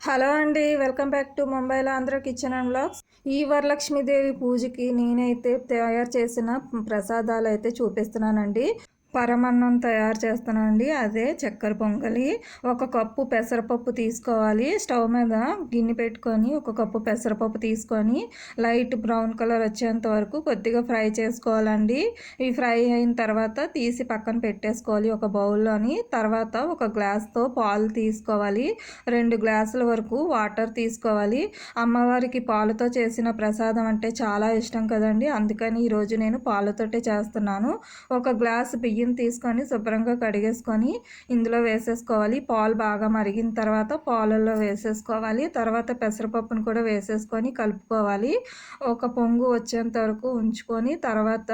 Hello అండి welcome back to ముంబైలో Andhra kitchen and blogs ఈ వరలక్ష్మీదేవి పూజకి నేనైతే తయారు చేసిన ప్రసాదాలు అయితే చూపిస్తున్నానండి. పరమన్నం తయారు చేస్తానండి. అదే చక్కెర పొంగలి. ఒక కప్పు పెసరపప్పు తీసుకోవాలి. స్టవ్ మీద గిన్నె పెట్టుకొని ఒక కప్పు పెసరపప్పు తీసుకొని లైట్ బ్రౌన్ కలర్ వచ్చేంత వరకు కొద్దిగా ఫ్రై చేసుకోవాలండి. ఈ ఫ్రై అయిన తర్వాత తీసి పక్కన పెట్టేసుకోవాలి ఒక బౌల్లోని. తర్వాత ఒక గ్లాస్తో పాలు తీసుకోవాలి. రెండు గ్లాసుల వరకు వాటర్ తీసుకోవాలి. అమ్మవారికి పాలతో చేసిన ప్రసాదం అంటే చాలా ఇష్టం కదండి. అందుకని ఈరోజు నేను పాలతోటే చేస్తున్నాను. ఒక గ్లాస్ బియ్యం బియ్యం తీసుకొని శుభ్రంగా కడిగేసుకొని ఇందులో వేసేసుకోవాలి. పాలు బాగా మరిగిన తర్వాత పాలల్లో వేసేసుకోవాలి. తర్వాత పెసరపప్పును కూడా వేసేసుకొని కలుపుకోవాలి. ఒక పొంగు వచ్చేంత వరకు ఉంచుకొని తర్వాత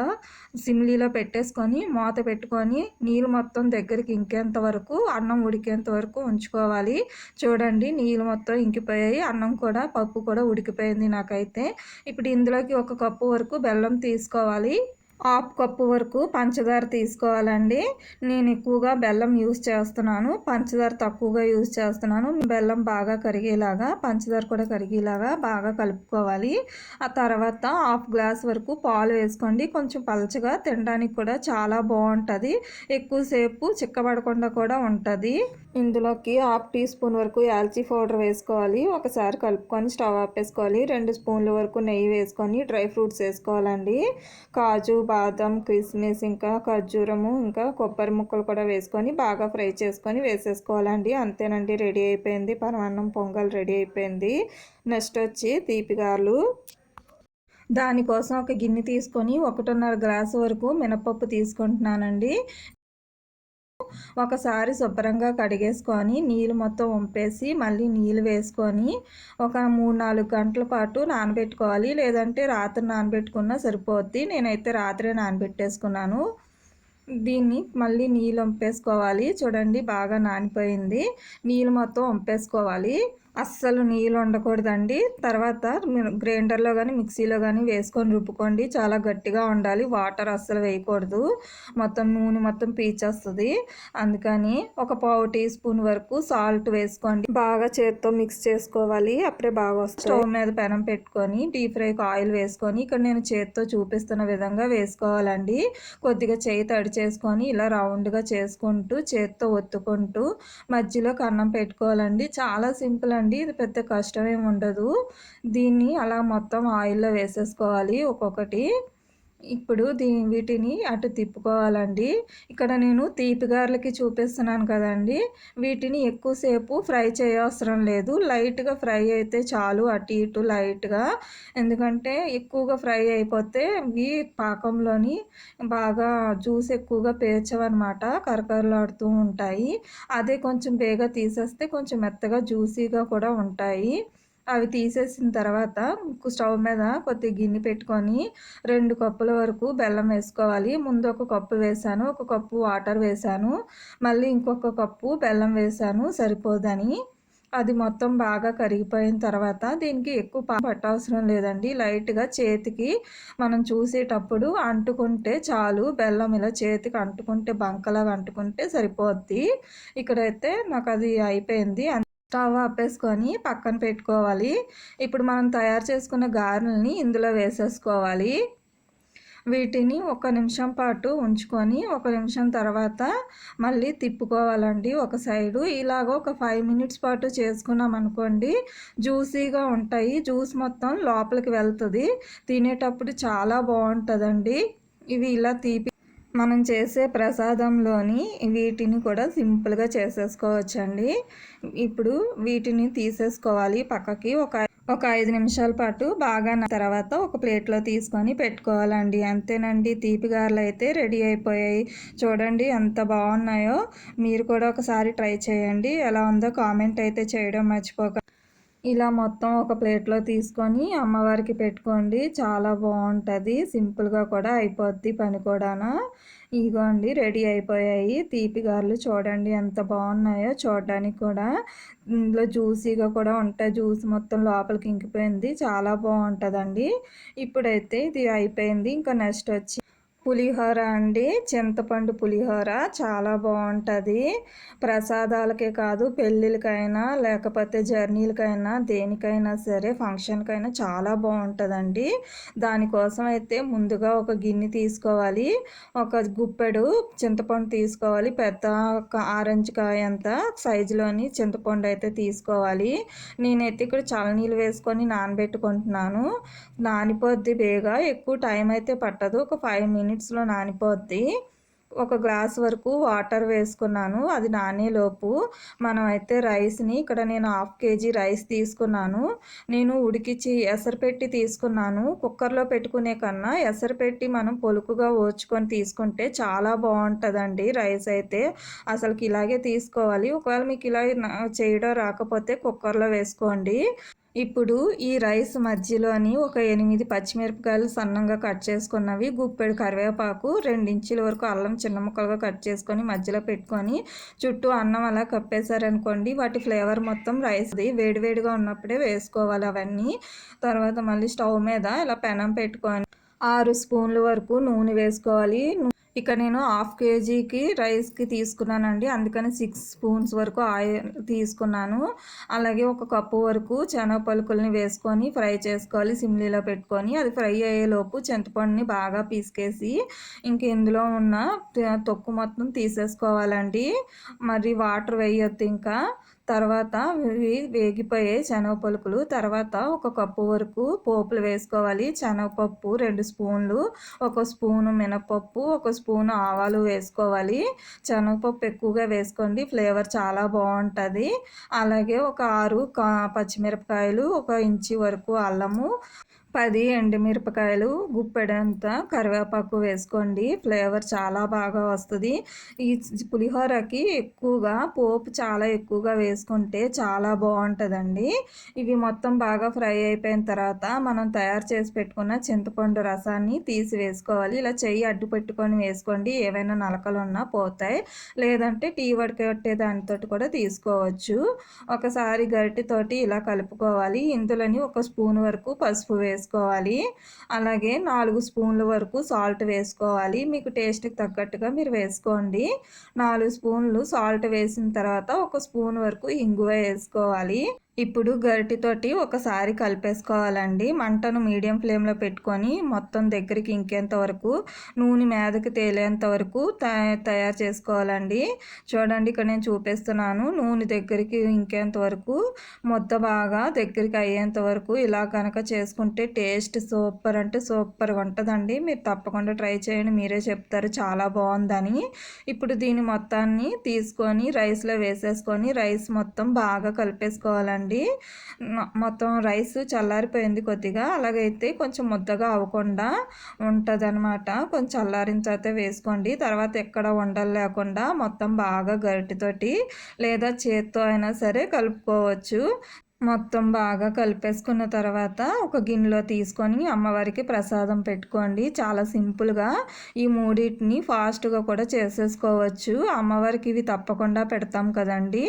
సిమ్లీలో పెట్టేసుకొని మూత పెట్టుకొని నీళ్ళు మొత్తం దగ్గరికి ఇంకేంత వరకు అన్నం ఉడికేంత వరకు ఉంచుకోవాలి. చూడండి నీళ్ళు మొత్తం ఇంకిపోయాయి. అన్నం కూడా పప్పు కూడా ఉడికిపోయింది నాకైతే. ఇప్పుడు ఇందులోకి ఒక కప్పు వరకు బెల్లం తీసుకోవాలి. హాఫ్ కప్పు వరకు పంచదార తీసుకోవాలండి. నేను ఎక్కువగా బెల్లం యూస్ చేస్తున్నాను. పంచదార తక్కువగా యూస్ చేస్తున్నాను. బెల్లం బాగా కరిగేలాగా పంచదార కూడా కరిగేలాగా బాగా కలుపుకోవాలి. ఆ తర్వాత హాఫ్ గ్లాస్ వరకు పాలు వేసుకోండి. కొంచెం పలచగా తినడానికి కూడా చాలా బాగుంటుంది. ఎక్కువసేపు చిక్కబడకుండా కూడా ఉంటుంది. ఇందులోకి హాఫ్ టీ స్పూన్ వరకు యాల్చి పౌడర్ వేసుకోవాలి. ఒకసారి కలుపుకొని స్టవ్ ఆపేసుకోవాలి. రెండు స్పూన్ల వరకు నెయ్యి వేసుకొని డ్రై ఫ్రూట్స్ వేసుకోవాలండి. కాజు బాదం కిస్మిస్ ఇంకా ఖర్జూరము ఇంకా కొబ్బరి ముక్కలు కూడా వేసుకొని బాగా ఫ్రై చేసుకొని వేసేసుకోవాలండి. అంతేనండి రెడీ అయిపోయింది. పరమాన్నం పొంగల్ రెడీ అయిపోయింది. నెక్స్ట్ వచ్చి తీపిగారులు. దానికోసం ఒక గిన్నె తీసుకొని ఒకటిన్నర గ్లాసు వరకు మినపప్పు తీసుకుంటున్నానండి. ఒకసారి శుభ్రంగా కడిగేసుకొని నీళ్ళు మొత్తం వంపేసి మళ్ళీ నీళ్ళు వేసుకొని ఒక మూడు నాలుగు గంటల పాటు నానబెట్టుకోవాలి. లేదంటే రాత్రి నానబెట్టుకున్నా సరిపోద్ది. నేనైతే రాత్రే నానబెట్టేసుకున్నాను. దీన్ని మళ్ళీ నీళ్ళు వంపేసుకోవాలి. చూడండి బాగా నానిపోయింది. నీళ్ళు మొత్తం వంపేసుకోవాలి. అస్సలు నీళ్ళు ఉండకూడదండి తర్వాత గ్రైండర్లో కానీ మిక్సీలో కానీ వేసుకొని రుబ్బుకోండి. చాలా గట్టిగా ఉండాలి వాటర్ అస్సలు వేయకూడదు. మొత్తం నూనె మొత్తం పీచేస్తుంది. అందుకని ఒక పావు టీ స్పూన్ వరకు సాల్ట్ వేసుకోండి. బాగా చేత్తో మిక్స్ చేసుకోవాలి. అప్పుడే బాగా వస్తుంది. స్టవ్ మీద పెనం పెట్టుకొని డీప్ ఫ్రైకి ఆయిల్ వేసుకొని ఇక్కడ నేను చేత్తో చూపిస్తున్న విధంగా వేసుకోవాలండి. కొద్దిగా చేయి తడి చేసుకొని ఇలా రౌండ్గా చేసుకుంటూ చేత్తో ఒత్తుకుంటూ మధ్యలో కన్నం పెట్టుకోవాలండి. చాలా సింపుల్ అండి. అండి. ఇది పెద్ద కష్టం ఏమి ఉండదు దీన్ని అలా మొత్తం ఆయిల్లో వేసేసుకోవాలి ఒక్కొక్కటి. ఇప్పుడు దీ వీటిని అటు తిప్పుకోవాలండి. ఇక్కడ నేను తీపిగారులకి చూపిస్తున్నాను కదండి. వీటిని ఎక్కువసేపు ఫ్రై చేయవసరం లేదు. లైట్గా ఫ్రై అయితే చాలు అటు ఇటు లైట్గా. ఎందుకంటే ఎక్కువగా ఫ్రై అయిపోతే ఇవి పాకంలోని బాగా జ్యూస్ ఎక్కువగా పేర్చవన్నమాట. కరకరలాడుతూ ఉంటాయి. అదే కొంచెం బేగా తీసేస్తే కొంచెం మెత్తగా జ్యూసీగా కూడా ఉంటాయి. అవి తీసేసిన తర్వాత స్టవ్ మీద కొద్ది గిన్నె పెట్టుకొని రెండు కప్పుల వరకు బెల్లం వేసుకోవాలి. ముందు ఒక కప్పు వేసాను ఒక కప్పు వాటర్ వేసాను మళ్ళీ ఇంకొక కప్పు బెల్లం వేసాను సరిపోదని. అది మొత్తం బాగా కరిగిపోయిన తర్వాత దీనికి ఎక్కువ పట్టవసరం లేదండి. లైట్గా చేతికి మనం చూసేటప్పుడు అంటుకుంటే చాలు. బెల్లం ఇలా చేతికి అంటుకుంటే బంకలాగా అంటుకుంటే సరిపోద్ది. ఇక్కడైతే నాకు అది అయిపోయింది. స్టవ్ ఆపేసుకొని పక్కన పెట్టుకోవాలి. ఇప్పుడు మనం తయారు చేసుకున్న గారెలని ఇందులో వేసేసుకోవాలి. వీటిని ఒక నిమిషం పాటు ఉంచుకొని ఒక నిమిషం తర్వాత మళ్ళీ తిప్పుకోవాలండి ఒక సైడు. ఇలాగ ఒక ఫైవ్ మినిట్స్ పాటు చేసుకున్నాం అనుకోండి జ్యూసీగా ఉంటాయి. జ్యూస్ మొత్తం లోపలికి వెళ్తుంది. తినేటప్పుడు చాలా బాగుంటుందండి. ఇవి ఇలా తీపి మనం చేసే ప్రసాదంలోని వీటిని కూడా సింపుల్గా చేసేసుకోవచ్చండి. ఇప్పుడు వీటిని తీసేసుకోవాలి పక్కకి. ఒక ఒక ఐదు నిమిషాల పాటు బాగా తర్వాత ఒక ప్లేట్లో తీసుకొని పెట్టుకోవాలండి. అంతేనండి తీపి గారెలు అయితే రెడీ అయిపోయాయి. చూడండి ఎంత బాగున్నాయో. మీరు కూడా ఒకసారి ట్రై చేయండి. ఎలా ఉందో కామెంట్ అయితే చేయడం మర్చిపోక ఇలా మొత్తం ఒక ప్లేట్లో తీసుకొని అమ్మవారికి పెట్టుకోండి. చాలా బాగుంటుంది. సింపుల్గా కూడా అయిపోద్ది పని కూడా ఇగోండి రెడీ అయిపోయాయి. తీపి గారెలు చూడండి ఎంత బాగున్నాయో చూడడానికి కూడా. ఇందులో జ్యూసీగా కూడా ఉంటాయి. జ్యూస్ మొత్తం లోపలికి ఇంకిపోయింది. చాలా బాగుంటుందండి. ఇప్పుడైతే ఇది అయిపోయింది. ఇంకా నెక్స్ట్ వచ్చి పులిహోర అండి. చింతపండు పులిహోర చాలా బాగుంటుంది ప్రసాదాలకే కాదు పెళ్ళిళ్ళకైనా లేకపోతే జర్నీలకైనా దేనికైనా సరే ఫంక్షన్కైనా చాలా బాగుంటుందండి దానికోసం అయితే ముందుగా ఒక గిన్నె తీసుకోవాలి. ఒక గుప్పెడు చింతపండు తీసుకోవాలి. పెద్ద ఆరెంజ్ కాయ అంత సైజులోని చింతపండు అయితే తీసుకోవాలి. నేనైతే ఇక్కడ చలనీళ్ళు వేసుకొని నానబెట్టుకుంటున్నాను. నానిపోద్ది బేగా ఎక్కువ టైం అయితే పట్టదు. ఒక ఫైవ్ మినిట్స్ మినిట్స్లో నానిపోద్ది. ఒక గ్లాస్ వరకు వాటర్ వేసుకున్నాను. అది నానేలోపు మనం అయితే రైస్ని ఇక్కడ నేను హాఫ్ కేజీ రైస్ తీసుకున్నాను. నేను ఉడికించి ఎసరు పెట్టి తీసుకున్నాను. కుక్కర్లో పెట్టుకునే కన్నా ఎసరు పెట్టి మనం పొలుకుగా ఓచుకొని తీసుకుంటే చాలా బాగుంటుందండి రైస్ అయితే. అసలుకి ఇలాగే తీసుకోవాలి. ఒకవేళ మీకు ఇలా చేయడం రాకపోతే కుక్కర్లో వేసుకోండి. ఇప్పుడు ఈ రైస్ మధ్యలోని ఒక ఎనిమిది పచ్చిమిరపకాయలు సన్నంగా కట్ చేసుకున్నవి గుప్పెడు కరివేపాకు ఇంచుల వరకు అల్లం చిన్న ముక్కలుగా కట్ చేసుకొని మధ్యలో పెట్టుకొని చుట్టూ అన్నం అలా కప్పేశారనుకోండి వాటి ఫ్లేవర్ మొత్తం రైస్ది వేడివేడిగా ఉన్నప్పుడే వేసుకోవాలి అవన్నీ. తర్వాత మళ్ళీ స్టవ్ మీద ఇలా పెనం పెట్టుకొని ఆరు స్పూన్ల వరకు నూనె వేసుకోవాలి. ఇక నేను హాఫ్ కేజీకి రైస్కి తీసుకున్నానండి. అందుకని సిక్స్ స్పూన్స్ వరకు ఆయిల్ తీసుకున్నాను. అలాగే ఒక కప్పు వరకు శనగ పలుకుల్ని వేసుకొని ఫ్రై చేసుకోవాలి. సిమ్లీలో పెట్టుకొని అది ఫ్రై అయ్యేలోపు చింతపండుని బాగా పీసుకేసి ఇంక ఇందులో ఉన్న తొక్కు మొత్తం తీసేసుకోవాలండి. మరి వాటర్ వేయొద్దు ఇంకా. తర్వాత వేగిపోయే శనగ పలుకులు తర్వాత ఒక కప్పు వరకు పోపులు వేసుకోవాలి. శనగపప్పు రెండు స్పూన్లు ఒక స్పూను మినపప్పు ఒక స్పూన్ ఆవాలు వేసుకోవాలి. శనగపప్పు ఎక్కువగా వేసుకోండి ఫ్లేవర్ చాలా బాగుంటుంది. అలాగే ఒక ఆరు పచ్చిమిరపకాయలు ఒక ఇంచి వరకు అల్లము పది ఎండుమిరపకాయలు గుప్పెడంత కరివేపాకు వేసుకోండి. ఫ్లేవర్ చాలా బాగా వస్తుంది. ఈ పులిహోరకి ఎక్కువగా పోపు చాలా ఎక్కువగా వేసుకుంటే చాలా బాగుంటుందండి. ఇవి మొత్తం బాగా ఫ్రై అయిపోయిన తర్వాత మనం తయారు చేసి పెట్టుకున్న చింతపండు రసాన్ని తీసి వేసుకోవాలి. ఇలా చెయ్యి అడ్డు పెట్టుకొని వేసుకోండి. ఏవైనా నలకలు ఉన్నా పోతాయి. లేదంటే టీ వడకట్టే దానితో కూడా తీసుకోవచ్చు. ఒకసారి గరిటెతోటి ఇలా కలుపుకోవాలి. ఇందులోని ఒక స్పూన్ వరకు పసుపు వేసుకోవాలి వేసుకోవాలి. అలాగే నాలుగు స్పూన్ల వరకు సాల్ట్ వేసుకోవాలి. మీకు టేస్ట్కి తగ్గట్టుగా మీరు వేసుకోండి. నాలుగు స్పూన్లు సాల్ట్ వేసిన తర్వాత ఒక స్పూన్ వరకు ఇంగువ వేసుకోవాలి. ఇప్పుడు గరిటితోటి ఒకసారి కలిపేసుకోవాలండి. మంటను మీడియం ఫ్లేమ్లో పెట్టుకొని మొత్తం దగ్గరికి ఇంకేంత వరకు నూనె మీదకి తేలేంత వరకు తయారు చేసుకోవాలండి. చూడండి ఇక్కడ నేను చూపిస్తున్నాను. నూనె దగ్గరికి ఇంకేంత వరకు ముద్ద బాగా దగ్గరికి అయ్యేంత వరకు ఇలా కనుక చేసుకుంటే టేస్ట్ సూపర్ అంటే సూపర్గా ఉంటుందండి. మీరు తప్పకుండా ట్రై చేయండి. మీరే చెప్తారు చాలా బాగుందని. ఇప్పుడు దీని మొత్తాన్ని తీసుకొని రైస్లో వేసేసుకొని రైస్ మొత్తం బాగా కలిపేసుకోవాలండి. అండి మొత్తం రైస్ చల్లారిపోయింది కొద్దిగా. అలాగైతే కొంచెం ముద్దగా అవ్వకుండా ఉంటుంది అనమాట కొంచెం చల్లారిన తర్వాత వేసుకోండి. తర్వాత ఎక్కడ ఉండలు లేకుండా మొత్తం బాగా గరిటితోటి లేదా చేత్తో అయినా సరే కలుపుకోవచ్చు. మొత్తం బాగా కలిపేసుకున్న తర్వాత ఒక గిన్నెలో తీసుకొని అమ్మవారికి ప్రసాదం పెట్టుకోండి. చాలా సింపుల్గా ఈ మూడింటిని ఫాస్ట్గా కూడా చేసేసుకోవచ్చు. అమ్మవారికి ఇవి తప్పకుండా పెడతాం కదండి.